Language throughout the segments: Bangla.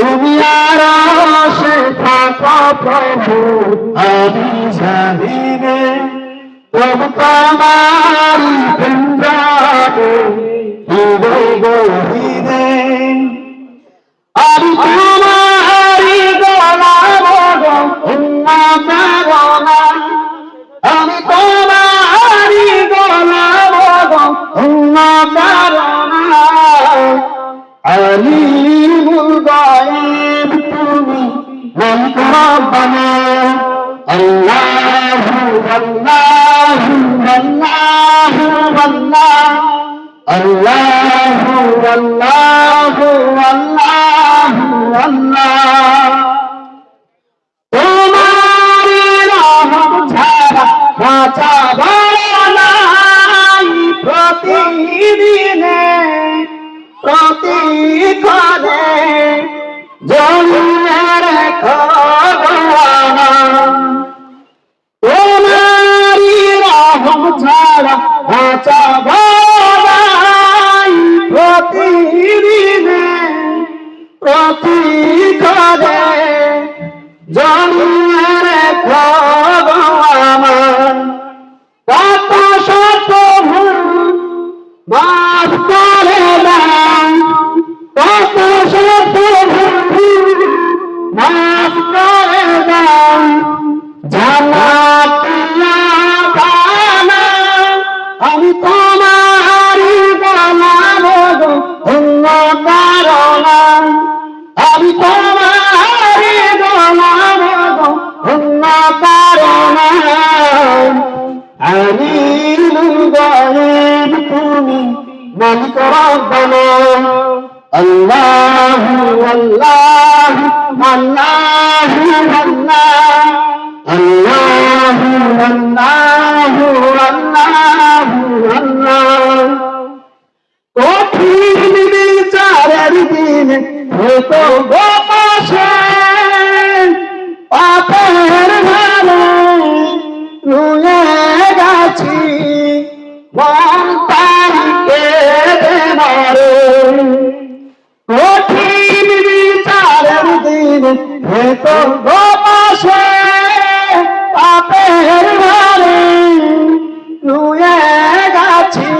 তুমি আর সে থাকা প্রভু। আমি জানি রে তবু তোমার বৃন্দাবে গহিরে আমি তোমারি গলাব গলা আমি তোমারি গলাব গলা আমি গায়েব তুমি আল্লাহু আল্লাহু আল্লাহু আল্লাহ আল্লাহু। আল্লাহু আল্লাহু। আমি তোমারি গো অন্য কারণা بطوني ملك ربنا الله والله والله والله الله والله والله والله কঠিন বিচারের দিন হয়তো গোপাশে পাপের ভালো রুয়ে গেছি মন তারিখে মারে কঠিন বিচারের দিন হতো গোপাশে পাপের ভালো রুয়ে গেছি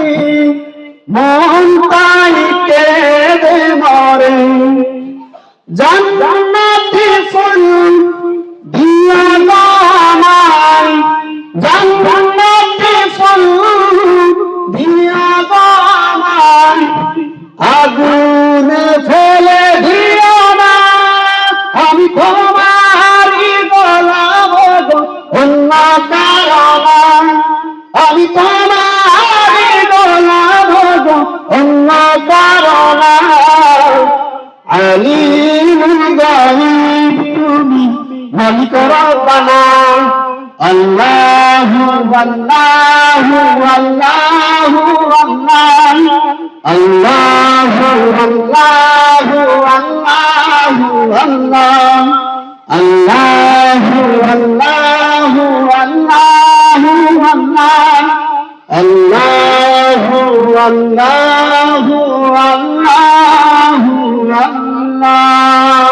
মন তাই কেঁদে মরে জান্নাতি ফুল দিয়া গামাই করলা আলিম গাইব তুমি মালিক রব্বানা আল্লাহু আল্লাহু আল্লাহু আল্লাহু। আল্লাহু আল্লাহু আল্লাহু আল্লাহ। الله الله الله الله الله الله Allah.